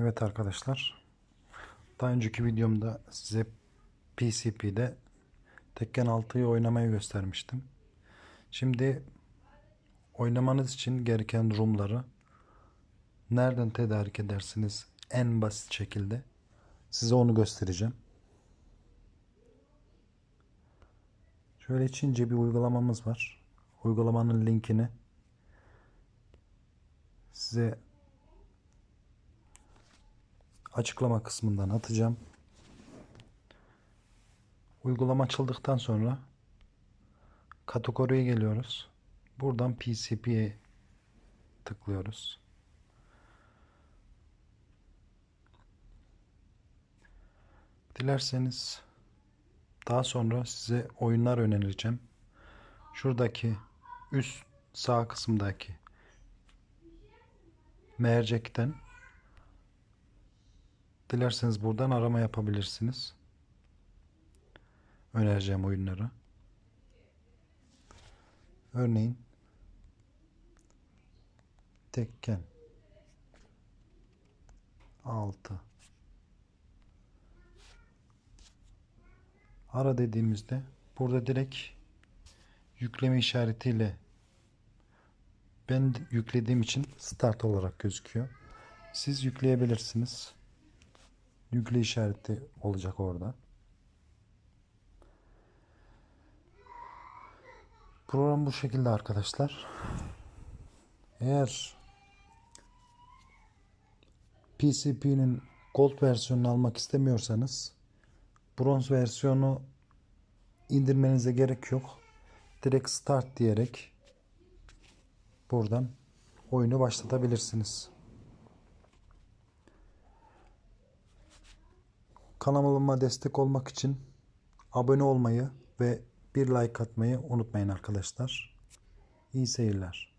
Evet arkadaşlar. Daha önceki videomda size PCP'de Tekken 6'yı oynamayı göstermiştim. Şimdi oynamanız için gereken roomları nereden tedarik edersiniz en basit şekilde size onu göstereceğim. Şöyle içince bir uygulamamız var. Uygulamanın linkini size açıklama kısmından atacağım. Uygulama açıldıktan sonra kategoriye geliyoruz. Buradan PCP'ye tıklıyoruz. Dilerseniz daha sonra size oyunlar önereceğim. Şuradaki üst sağ kısımdaki mercekten dilerseniz buradan arama yapabilirsiniz. Önereceğim oyunları. Örneğin Tekken 6 Ara dediğimizde burada direkt yükleme işaretiyle ben yüklediğim için start olarak gözüküyor. Siz yükleyebilirsiniz. Yükle işareti olacak orada. Program bu şekilde arkadaşlar. Eğer PCP'nin Gold versiyonunu almak istemiyorsanız bronz versiyonu indirmenize gerek yok. Direkt start diyerek buradan oyunu başlatabilirsiniz. Kanalıma destek olmak için abone olmayı ve bir like atmayı unutmayın arkadaşlar. İyi seyirler.